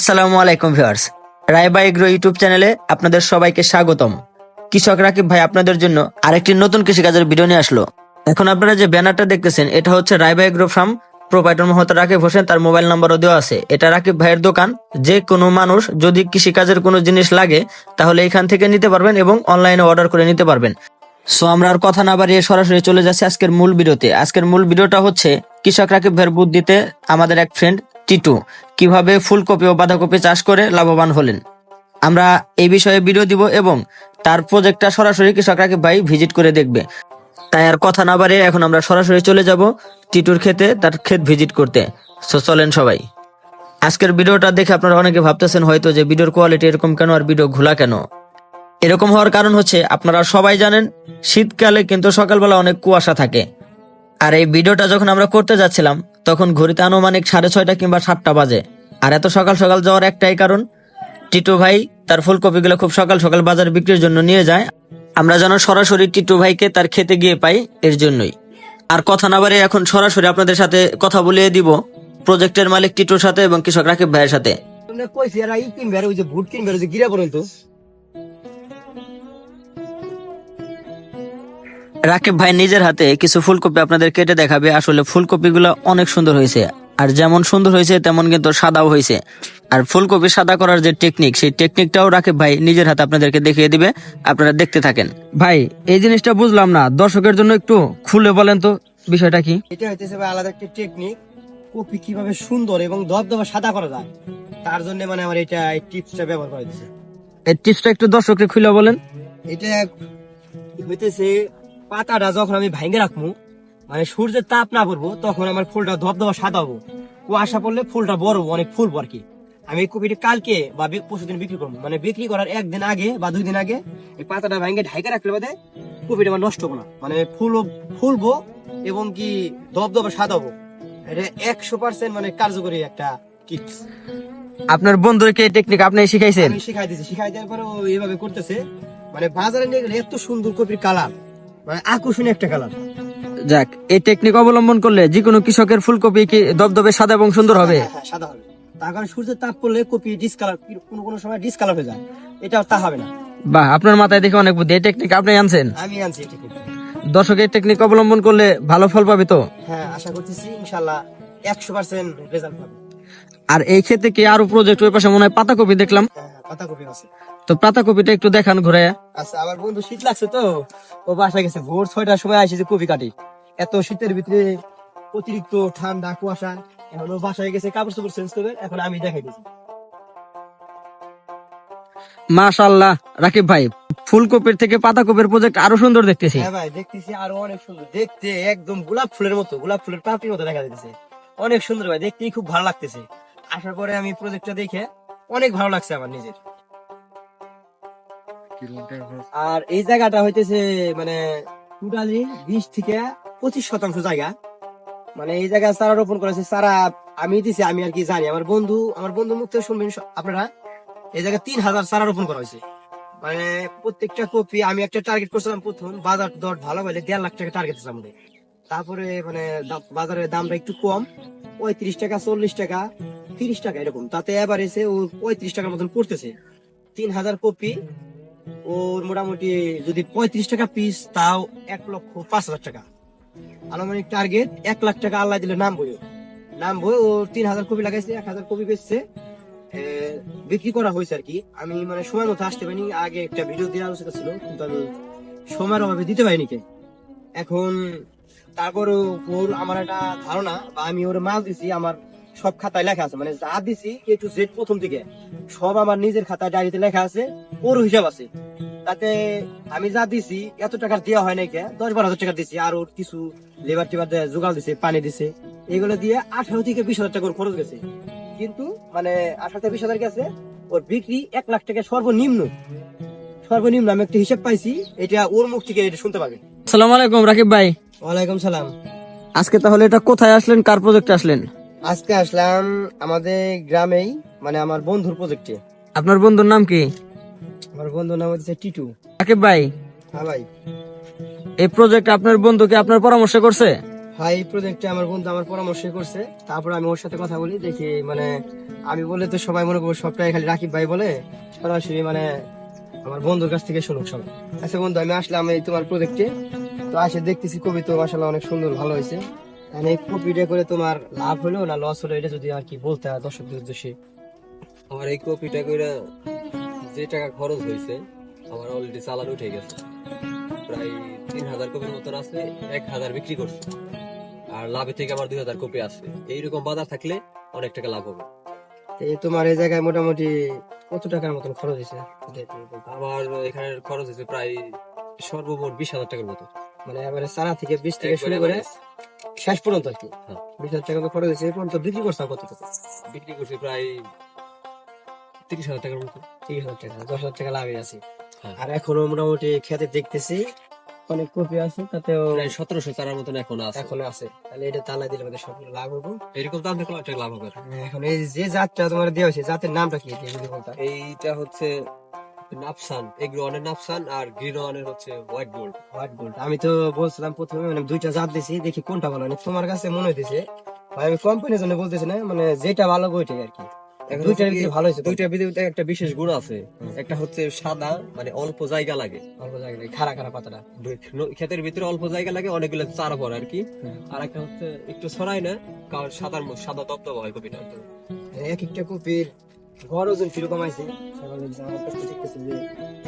আসসালামু আলাইকুম viewers. Raiba agro YouTube চ্যানেলে আপনাদের সবাইকে স্বাগতম। কৃষক রাকিব ভাই আপনাদের জন্য আরেকটি নতুন কৃষিকাজের ভিডিও নিয়ে আসলো। এখন আপনারা যে ব্যানারটা দেখতেছেন, এটা হচ্ছে Raiba agro farm. Proprietor Mohammad Rakib Hossain, তার মোবাইল নাম্বারও দেওয়া আছে। এটা রাকিব ভাইয়ের দোকান। যে কোনো মানুষ যদি কৃষিকাজের কোনো জিনিস লাগে, তাহলে এখান থেকে নিতে পারবেন এবং অনলাইনে অর্ডার করে নিতে পারবেন। সো আমরা আর কথা না বাড়িয়ে সরাসরি চলে যাচ্ছি আজকের মূল ভিডিওতে। আজকের মূল ভিডিওটা হচ্ছে, কৃষক রাকিব ভাইয়ের বুদ্ধিতে আমাদের এক ফ্রেন্ড টিটু, কীভাবে ফুলকপি ও বাঁধাকপি চাষ করে লাভবান হলেন? আমরা এই বিষয়ে ভিডিও দিব এবং তার প্রজেক্টটা সরাসরি কৃষক রাকিব ভাই ভিজিট করে দেখবে। তাই আর কথা না বাড়িয়ে এখন আমরা সরাসরি চলে যাব টিটুর ক্ষেতে, তার ক্ষেত ভিজিট করতে। সো চলেন সবাই। আজকের ভিডিওটা দেখে আপনারা অনেকে ভাবতেছেন হয়তো যে ভিডিওর কোয়ালিটি এরকম কেন আর ভিডিও ঘোলা কেন? এরকম হওয়ার কারণ হচ্ছে, আপনারা সবাই জানেন, শীতকালে কিন্তু সকালবেলা অনেক কুয়াশা থাকে। আর এই ভিডিওটা যখন আমরা করতে যাচ্ছিলাম তখন ঘড়িতে আনুমানিক সাড়ে ছয়টা কিংবা সাতটা বাজে। আর এত সকাল সকাল যাওয়ার একটাই কারণ, টিটু ভাই তার ফুলকপিগুলো খুব সকাল সকাল বাজারে বিক্রির জন্য নিয়ে যায়। আমরা যেন সরাসরি টিটু ভাইকে তার খেতে গিয়ে পাই এর জন্যই। আর কথা না বারে এখন সরাসরি আপনাদের সাথে কথা বলিয়ে দিব প্রজেক্টের মালিক টিটুর সাথে এবং কৃষক রাকিব ভাইয়ের সাথে। কইছি আর ই কিনবে ওই যে বুট কিনবে ওই যে গিরা পড়েন রাকিব ভাই নিজের হাতে কিছু ফুলকপি আপনাদের কেটে দেখাবে। আসলে ফুলকপিগুলো অনেক সুন্দর হয়েছে। আর যেমন সুন্দর হয়েছে তেমন কিন্তু সাদাও হয়েছে। আর ফুলকপি সাদা করার যে টেকনিক সেই টেকনিকটাও রাকিব ভাই নিজের হাতে আপনাদেরকে দেখিয়ে দিবে। আপনারা দেখতে থাকেন। ভাই এই জিনিসটা বুঝলাম না। দর্শকের জন্য একটু খুলে বলেন তো বিষয়টা কি? এটা হইতেছে ভাই আলাদা একটা টেকনিক কপি কীভাবে সুন্দর এবং দবদবা সাদা করা যায় তার জন্য মানে আমার এটা এই টিপসটা ব্যবহার করা হইতেছে। এই টিপসটা একটু দর্শককে খুলে বলেন। এটা হইতেছে পাতাটা যখন আমি ভাঙ্গে রাখব মানে সূর্যের তাপ না পড়ব তখন আমার ফুলটা ধবধবা সাদা হব। কুয়াশা পড়লে ফুলটা বড় অনেক ফুলবো আর কি আমি কপিটা কালকে বা পরশু দিন বিক্রি করব। মানে বিক্রি করার একদিন আগে বা দুই দিন আগে এই পাতাটা ভাঙ্গে ঢাইকে রাখলে বাদে কপিটা আমার নষ্ট হব না। মানে ফুল ফুলবো এবং কি ধবধবা সাদা হব। এটা একশো পার্সেন্ট মানে কার্যকরী একটা টিপস। আপনার বন্ধুকে টেকনিক আপনি শিখাইছেন? আমি শিখাই দিয়েছি শিখাই দেওয়ার পরে ও এইভাবে করতেছে। মানে বাজারে নিয়ে গেলে এত সুন্দর কপির কালার। মানে আকর্ষণীয় একটা কালার। যাক এই টেকনিক অবলম্বন করলে যে কোনো কৃষকের ফুলকপি কি দবদবে সাদা এবং সুন্দর হবে? হ্যাঁ, হ্যাঁ, সাদা হবে। তার কারণে সূর্যের তাপ পড়লে কপি ডিসকালার কোনো কোনো সময় ডিসকালার হয়ে যায়। এটা তা হবে না। বাহ আপনার মাথায় দেখে অনেক বুদ্ধি। এই টেকনিক আপনি আনছেন? আমি আনছি কিন্তু। টেকনিক অবলম্বন করলে ভালো ফল পাবে তো? হ্যাঁ আশা করতেছি ইনশাল্লাহ একশো পার্সেন্ট রেজাল্ট পাবে। আর এই ক্ষেত্রে কি আরও প্রজেক্ট ওই পাশে মনে হয় পাতাকপি দেখলাম? হ্যাঁ হ্যাঁ, পাতা কপি আছে। তো পাতাকপিটা একটু দেখান ঘুরে আচ্ছা আমার বন্ধু শীত লাগছে তো ও বাসা গেছে। ভোর ছয়টার সময় আসে যে কপি কাটি। এত শীতের ভিতরে অতিরিক্ত ঠান্ডা কুয়াশা এখন ও বাসায় গেছে কাপড় চোপড় চেঞ্জ করবে এখন আমি দেখাই দিচ্ছি মাশাল্লাহ রাকিব ভাই ফুলকপির থেকে পাতাকপির প্রজেক্ট আরও সুন্দর দেখতেছি। হ্যাঁ ভাই দেখতেছি আরও অনেক সুন্দর। দেখতে একদম গোলাপ ফুলের মতো গোলাপ ফুলের পাপড়ির মতো দেখা যাচ্ছে অনেক সুন্দর ভাই দেখতেই খুব ভালো লাগতেছে। আশা পরে আমি প্রজেক্টটা দেখে অনেক ভালো লাগছে আমার নিজের। আর এই জায়গাটা হইতেছে মানে টোটালি বিশ থেকে পঁচিশ শতাংশ জায়গা। মানে এই জায়গায় চারা রোপণ করেছে, চারা আমি দিছি, আমি আর কি জানি। আমার বন্ধু আমার বন্ধু মুখ থেকে শুনবেন আপনারা। এই জায়গায় তিন হাজার চারা রোপণ করা হয়েছে। মানে প্রত্যেকটা কপি, আমি একটা টার্গেট করছিলাম প্রথম, বাজার দর ভালো হলে দেড় লাখ টাকা টার্গেট ছিল আমাদের তারপরে মানে বাজারের দামটা একটু কম, পঁয়ত্রিশ টাকা, চল্লিশ টাকা, তিরিশ টাকা এরকম। তাতে এবার এসে ও পঁয়ত্রিশ টাকার মতন পড়তেছে। তিন হাজার কপি ওর মোটামুটি যদি পঁয়ত্রিশ টাকা পিস তাও এক লক্ষ পাঁচ হাজার টাকা। আনুমানিক টার্গেট এক লাখ টাকা আল্লাহ দিলে নাম বইও। নাম বই ও তিন হাজার কপি লাগাইছে, এক হাজার কপি বেচছে। বিক্রি করা হয়েছে আর কি। আমি মানে সময় মতো আসতে পারিনি, আগে একটা ভিডিও দেওয়ার আলোচনা ছিল, কিন্তু আমি সময়ের অভাবে দিতে পারিনি কে। এখন তারপর ওর আমার একটা ধারণা, বা আমি ওর মাল দিছি, আমার সব খাতায় লেখা আছে। মানে যা দিছি এ টু জেড প্রথম থেকে সব আমার নিজের খাতায় ডায়েরিতে লেখা আছে ওর হিসাব আছে। তাতে আমি যা দিছি এত টাকা দেওয়া হয় নাই কে? দশ বারো হাজার টাকা দিছি আর ওর কিছু লেবার টেবার জোগাড় দিছে পানি দিছে। এগুলো দিয়ে আঠারো থেকে বিশ হাজার টাকা খরচ গেছে। কিন্তু মানে আঠারো থেকে বিশ হাজার গেছে ওর বিক্রি এক লাখ টাকা সর্বনিম্ন। সর্বনিম্ন আমি একটা হিসাব পাইছি এটা ওর মুখ থেকে এটা শুনতে পাবে। আসসালামু আলাইকুম রাকিব ভাই। ওয়ালাইকুম সালাম। আজকে তাহলে এটা কোথায় আসলেন কার প্রজেক্টে আসলেন? আজকে আসলাম আমাদের গ্রামেই মানে আমার বন্ধুর প্রজেক্টে আপনার বন্ধুর নাম কি? আমার বন্ধুর নাম হচ্ছে টিটু। রাকিব ভাই? হ্যাঁ ভাই। এই প্রজেক্ট আপনার বন্ধুকে আপনার পরামর্শ করছে? ভাই প্রজেক্টে আমার বন্ধু আমার পরামর্শ করছে। তারপর আমি ওর সাথে কথা বলি দেখি মানে আমি বলে তো সবাই মনে করব সবটাই খালি রাকিব ভাই বলে সরাসরি মানে আমার বন্ধুর কাছ থেকে শুনুক সবাই আচ্ছা বন্ধু আমি আসলাম এই তোমার প্রজেক্টে তো আসে দেখতেছি কবি তো মাসাল্লাহ অনেক সুন্দর ভালো হয়েছে। মানে করে তোমার লাভ হলো না লস হলো এটা যদি আর কি বলতে হয় দর্শকদের উদ্দেশ্যে? আমার এই কপিটা কইরা যে টাকা খরচ হয়েছে আমার অলরেডি চালান উঠে গেছে। প্রায় তিন হাজার কপির মতন আছে এক হাজার বিক্রি করছে। আর লাভে থেকে আমার দুই হাজার কপি আছে। এইরকম বাজার থাকলে অনেক টাকা লাভ হবে। এই তোমার এই জায়গায় মোটামুটি কত টাকার মতন খরচ হয়েছে আমার এখানে খরচ হয়েছে প্রায় সর্বমোট বিশ হাজার টাকার মতো। মানে এবারে সারা থেকে বিশ থেকে শুরু করে শেষ পর্যন্ত আর কি। হ্যাঁ। বিশ হাজার টাকা তো খরচ হয়েছে এই পর্যন্ত বিক্রি করছ কত টাকা? বিক্রি করছে প্রায় তিরিশ হাজার টাকার মতো। তিরিশ হাজার টাকা দশ হাজার টাকা লাভে আছে। হ্যাঁ। আর এখনও মোটামুটি খেতে দেখতেছি অনেক কপি আছে তাতেও প্রায় সতেরোশো চারার মতন এখন আছে। এখনও আছে। তাহলে এটা তালা দিলে আমাদের সবগুলো লাভ হব। এরকম দাম টাকা লাভ হবে। এখন এই যে জাতটা তোমার দেওয়া হয়েছে জাতের নামটা কি? যদি এইটা হচ্ছে ওয়ানের নাপসান আর গ্রিন ওয়ানের হচ্ছে হোয়াইট গোল্ড হোয়াইট গোল্ড আমি তো বলছিলাম প্রথমে মানে দুইটা জাত দিছি দেখি কোনটা ভালো মানে তোমার কাছে মনে হইতেছে ভাই আমি কোম্পানির জন্য বলতেছি না মানে যেটা ভালো ওইটাই আর কি। দুইটার ভিতরে ভালো হয়েছে দুইটার ভিতরে একটা বিশেষ গুণ আছে। একটা হচ্ছে সাদা মানে অল্প জায়গা লাগে। অল্প পাতাটা। ক্ষেতের ভিতরে অল্প জায়গা লাগে অনেকগুলো চারা পড়ে আর কি। আর একটা হচ্ছে একটু ছড়াই না কারণ সাদার সাদা দপদপ হয় কপিটা। এক একটা কপির গড় ওজন কীরকম আছে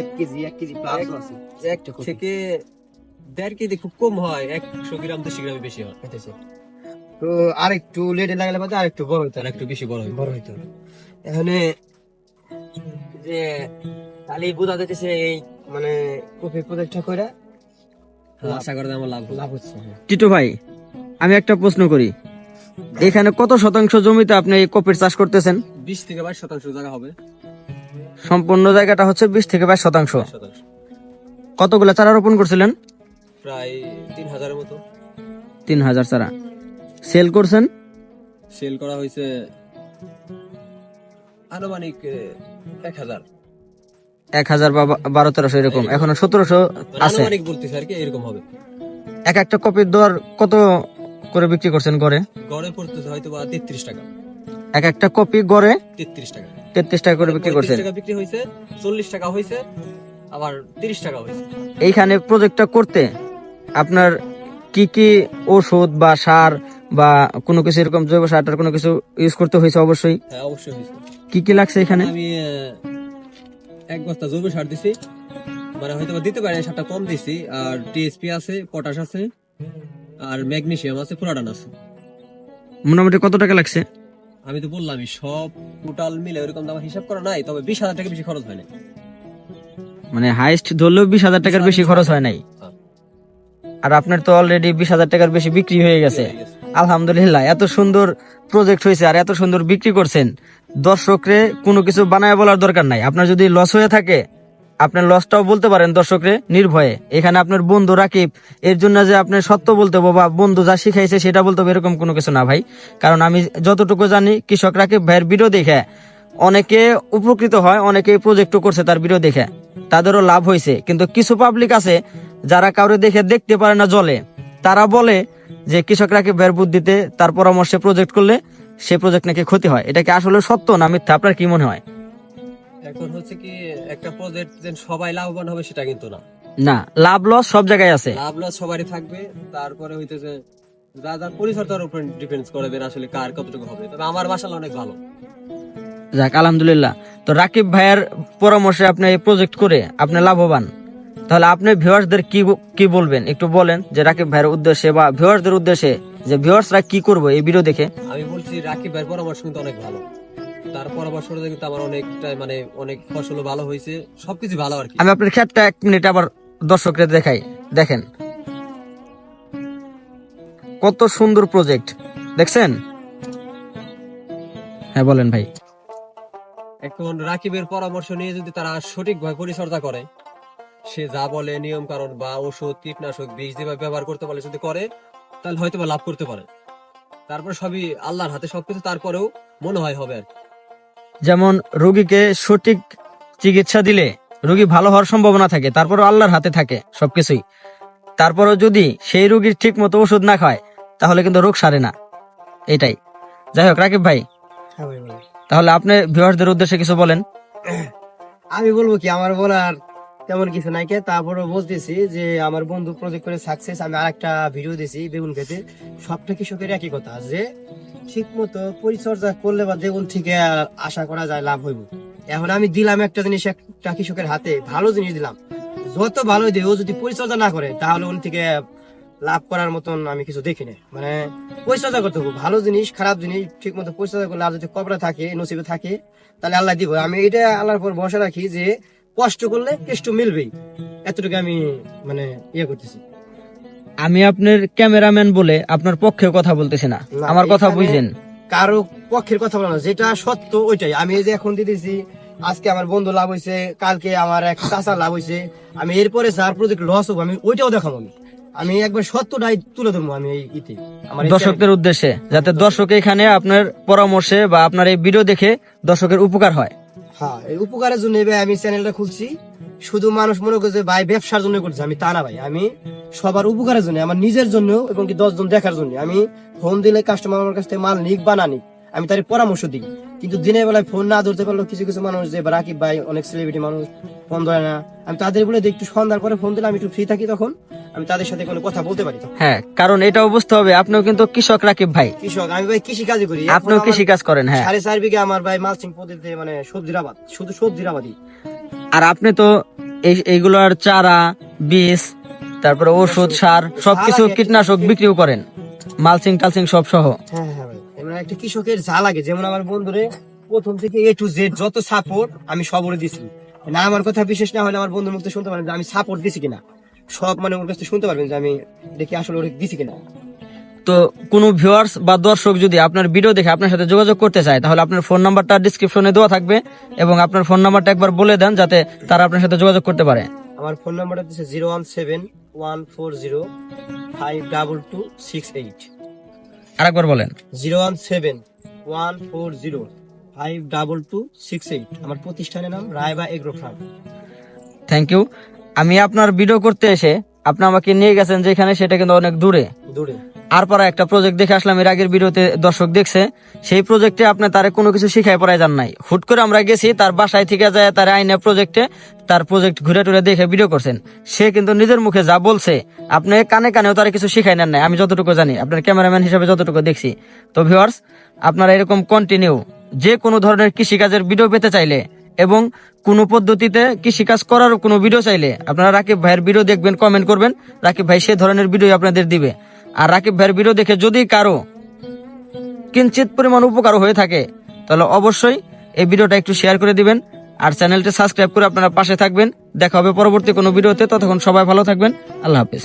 এক কেজি এক কেজি প্লাস আছে। একটা থেকে দেড় কেজি খুব কম হয় একশো গ্রাম দেড়শো গ্রামে বেশি হয়। তো আর একটু লেটে লাগালে বাদে আর একটু বড় হইতো আর একটু বেশি বড় হয় বড় হইতো। এখানে যে তাহলে বোঝা যাইতেছে এই মানে কপি প্রজেক্টটা করে আশা করে আমার লাভ লাভ হচ্ছে। টিটু ভাই আমি একটা প্রশ্ন করি। এখানে কত শতাংশ জমিতে আপনি এই কপির চাষ করতেছেন? বিশ থেকে বাইশ শতাংশ জায়গা হবে। সম্পূর্ণ জায়গাটা হচ্ছে বিশ থেকে বাইশ শতাংশ। শতাংশ। কতগুলো চারা রোপণ করছিলেন? প্রায় তিন হাজারের মতো। তিন হাজার চারা। সেল করছেন? সেল করা হয়েছে আনুমানিক এক হাজার। এক হাজার বা বারো তেরোশো এরকম। এখনও সতেরোশো মানে আছে। আনুমানিক বলতেছে আর কি এরকম হবে। এক একটা কপির দর কত করে বিক্রি করছেন গড়ে? গড়ে পড়তেছে হয়তো বা তেত্রিশ টাকা। এক একটা কপি গড়ে তেত্রিশ টাকা। তেত্রিশ টাকা করে বিক্রি করছেন। টাকা বিক্রি হয়েছে চল্লিশ টাকা হয়েছে আবার তিরিশ টাকা হয়েছে। এইখানে প্রজেক্টটা করতে আপনার কি কি ওষুধ বা সার বা কোনো কিছু এরকম জৈব সারটার কোনো কিছু ইউজ করতে হয়েছে অবশ্যই? হ্যাঁ অবশ্যই হয়েছে। কি কি লাগছে এখানে? আমি এক বস্তা জৈব সার দিছি। মানে হয়তো দিতে পারি সারটা কম দিছি। আর টিএসপি আছে পটাশ আছে। আর ম্যাগনেসিয়াম আছে পুরাডান আছে। মোটামুটি কত টাকা লাগছে? আমি তো বললামই সব টোটাল মিলে ওরকম দাম হিসাব করা নাই তবে বিশ হাজার টাকা বেশি খরচ হয় না মানে হাইস্ট ধরলেও বিশ হাজার টাকার বেশি খরচ হয় নাই। হ্যাঁ। আর আপনার তো অলরেডি বিশ হাজার টাকার বেশি বিক্রি হয়ে গেছে। আলহামদুলিল্লাহ এত সুন্দর প্রজেক্ট হয়েছে আর এত সুন্দর বিক্রি করছেন। দর্শকরে কোনো কিছু বানায় বলার দরকার নাই। আপনার যদি লস হয়ে থাকে আপনার লসটাও বলতে পারেন দর্শকরে, নির্ভয়ে। এখানে আপনার বন্ধু রাকিব, এর জন্য যে আপনার সত্য বলতে হবে বা বন্ধু যা শিখাইছে সেটা বলতে হবে এরকম কোনো কিছু না ভাই। কারণ আমি যতটুকু জানি, কৃষক রাকিব ভাইয়ের ভিডিও দেখে। অনেকে উপকৃত হয়, অনেকে প্রজেক্টও করছে তার ভিডিও দেখে। তাদেরও লাভ হয়েছে কিন্তু কিছু পাবলিক আছে, যারা কাউরে দেখে দেখতে পারে না জলে। তারা বলে যে কৃষক রাকিব ভাইয়ের বুদ্ধিতে তার পরামর্শে প্রজেক্ট করলে সে প্রজেক্ট নাকি ক্ষতি হয়। এটা কি আসলে সত্য না মিথ্যা? আপনার কি মনে হয়? এখন হচ্ছে কি একটা প্রজেক্ট যে সবাই লাভবান হবে সেটা কিন্তু না। না লাভ লস সব জায়গায় আছে। লাভ লস সবারই থাকবে তারপরে হইতেছে যা পরিচর্যার উপর ডিপেন্ড করে দেন আসলে কার কতটুকু হবে। তবে আমার মাসাল অনেক ভালো। যাক আলহামদুলিল্লাহ। তো রাকিব ভাইয়ের পরামর্শে আপনি এই প্রজেক্ট করে আপনি লাভবান। তাহলে আপনি ভিউয়ার্সদের কি কি বলবেন? একটু বলেন যে রাকিব ভাইয়ের উদ্দেশ্যে বা ভিউয়ার্সদের উদ্দেশ্যে যে ভিউয়ার্সরা কি করবে এই ভিডিও দেখে? আমি বলছি রাকিব ভাইয়ের পরামর্শ কিন্তু অনেক ভালো। তার কিন্তু আমার অনেকটাই মানে অনেক ফসলও ভালো হয়েছে। সবকিছু ভালো আর কি। আমি আপনার ক্ষেতটা এক মিনিট আবার দেখাই। দেখেন। কত সুন্দর প্রজেক্ট দেখছেন? হ্যাঁ বলেন ভাই। এখন রাকিবের পরামর্শ নিয়ে যদি তারা সঠিকভাবে পরিচর্যা করে সে যা বলে নিয়ম কারণ বা ওষুধ কীটনাশক বীজ যেভাবে ব্যবহার করতে পারে যদি করে তাহলে হয়তো বা লাভ করতে পারে। তারপর সবই আল্লাহর হাতে সবকিছু তারপরেও মনে হয় হবে আর কি। যেমন রোগীকে সঠিক চিকিৎসা দিলে রোগী ভালো হওয়ার সম্ভাবনা থাকে তারপরও আল্লাহর হাতে থাকে সবকিছুই। তারপরও যদি সেই রোগীর ঠিক মতো ওষুধ না খায় তাহলে কিন্তু রোগ সারে না। এটাই। যাই হোক রাকিব ভাই হ্যাঁ। তাহলে আপনি ভিউয়ার্সদের উদ্দেশ্যে কিছু বলেন। আমি বলব কি আমার বলার তেমন কিছু নাই তারপরে বলতেছি যে আমার বন্ধু প্রজেক্ট করে সাকসেস আমি আরেকটা ভিডিও দিছি বেগুন খেতে সবটা কৃষকের একই কথা যে ঠিক মতো পরিচর্যা করলে বা বেগুন থেকে আশা করা যায় লাভ হইব। এখন আমি দিলাম একটা জিনিস, একটা কৃষকের হাতে, ভালো জিনিস দিলাম। যত ভালো দিই, ও যদি পরিচর্যা না করে, তাহলে ওর থেকে লাভ করার মতন আমি কিছু দেখি না মানে পরিচর্যা করতে হবে, ভালো জিনিস, খারাপ জিনিস ঠিক মতো পরিচর্যা করলে আর যদি কবরা থাকে, নসিবে থাকে, তাহলে আল্লাহ দিব। আমি এটা আল্লাহর পর ভরসা রাখি যে কষ্ট করলে কেষ্ট মিলবেই। এতটুকু আমি মানে ইয়ে করতেছি। আমি আপনার ক্যামেরাম্যান বলে আপনার পক্ষে কথা বলতেছি না। আমার কথা বুঝলেন। কারও পক্ষের কথা বলা যেটা সত্য ওইটাই। আমি এই যে এখন দিতেছি আজকে আমার বন্ধু লাভ হয়েছে কালকে আমার এক চাচা লাভ হয়েছে আমি এরপরে স্যার প্রজেক্ট লস হব আমি ওইটাও দেখাবো আমি। আমি একবার সত্যটাই তুলে ধরবো আমি এই ইতে। দর্শকদের উদ্দেশ্যে যাতে দর্শক এখানে আপনার পরামর্শে বা আপনার এই ভিডিও দেখে দর্শকের উপকার হয়। হ্যাঁ এই উপকারের জন্য আমি চ্যানেলটা খুলছি। শুধু মানুষ মনে করছে ভাই ব্যবসার জন্য করছে। আমি তা না ভাই। আমি সবার উপকারের জন্য আমার নিজের জন্য এবং কি দশজন দেখার জন্য। আমি ফোন দিলে কাস্টমার আমার কাছ থেকে মাল নিক বা না নিক আমি তার পরামর্শ দিই। কিন্তু দিনের বেলায় ফোন না ধরতে পারল কিছু কিছু মানুষ যে রাকিব ভাই অনেক সেলিব্রিটি মানুষ ফোন ধরে না। আমি তাদের বলে একটু সন্ধ্যার পরে ফোন দিলে আমি একটু ফ্রি থাকি তখন আমি তাদের সাথে কোনো কথা বলতে পারি হ্যাঁ কারণ এটাও বুঝতে হবে আপনিও কিন্তু কৃষক রাকিব ভাই। কৃষক আমি ভাই কৃষি কাজই করি। আপনিও কৃষি কাজ করেন হ্যাঁ। সাড়ে চার বিঘা আমার ভাই মালচিং পদ্ধতিতে মানে সবজির আবাদ শুধু সবজির আবাদই। আর আপনি তো এই এইগুলোর চারা বীজ তারপরে ওষুধ সার সবকিছু কীটনাশক বিক্রিও করেন। মালচিং টালচিং সব সহ। হ্যাঁ হ্যাঁ ভাই। একটা কৃষকের যা লাগে। যেমন আমার বন্ধুরে প্রথম থেকে এ টু জেড যত সাপোর্ট আমি সব ওরে দিছি। না আমার কথা বিশেষ না হলে আমার বন্ধুর মুখে শুনতে পারেন যে আমি সাপোর্ট দিছি কিনা। সব মানে ওর কাছ থেকে শুনতে পারবেন যে আমি দেখি আসলে ওর দিছি কিনা। তো কোনো ভিউয়ার্স বা দর্শক যদি আপনার ভিডিও দেখে আপনার সাথে যোগাযোগ করতে চায় তাহলে আপনার ফোন নাম্বারটা ডিসক্রিপশনে দেওয়া থাকবে এবং আপনার ফোন নাম্বারটা একবার বলে দেন যাতে তারা আপনার সাথে যোগাযোগ করতে পারে। আমার ফোন নাম্বারটা হচ্ছে zero one seven one four zero five double two six eight আরেকবার বলেন। Zero one seven one four zero five double two six eight আমার প্রতিষ্ঠানের নাম Raiba agro farm. Thank you আমি আপনার ভিডিও করতে এসে আপনি আমাকে নিয়ে গেছেন যেখানে সেটা কিন্তু অনেক দূরে। দূরে। আর পারা একটা প্রজেক্ট দেখে আসলাম, এর আগের ভিডিওতে দর্শক দেখছে। সেই প্রজেক্টে আপনি তারে কোনো কিছু শিখাই পড়াই যান নাই। হুট করে আমরা গেছি, তার বাসায় থেকে যায়, তার আইনে প্রজেক্টে তার প্রজেক্ট ঘুরে টুরে দেখে ভিডিও করছেন। সে কিন্তু নিজের মুখে যা বলছে, আপনি কানে কানেও তারা কিছু শিখাই নেন নাই। আমি যতটুকু জানি, আপনার ক্যামেরাম্যান হিসেবে যতটুকু দেখছি। তো ভিউয়ার্স আপনারা এরকম কন্টিনিউ যে কোনো ধরনের কৃষিকাজের ভিডিও পেতে চাইলে এবং কোনো পদ্ধতিতে কৃষিকাজ করার কোনো ভিডিও চাইলে, আপনারা রাকিব ভাইয়ের ভিডিও দেখবেন কমেন্ট করবেন। রাকিব ভাই সে ধরনের ভিডিও আপনাদের দিবে। আর রাকিব ভাইয়ের ভিডিও দেখে যদি কারও কিঞ্চিত পরিমাণ উপকার হয়ে থাকে, তাহলে অবশ্যই এই ভিডিওটা একটু শেয়ার করে দিবেন আর চ্যানেলটি সাবস্ক্রাইব করে আপনারা পাশে থাকবেন। দেখা হবে পরবর্তী কোনো ভিডিওতে ততক্ষণ সবাই ভালো থাকবেন। আল্লাহ হাফিজ।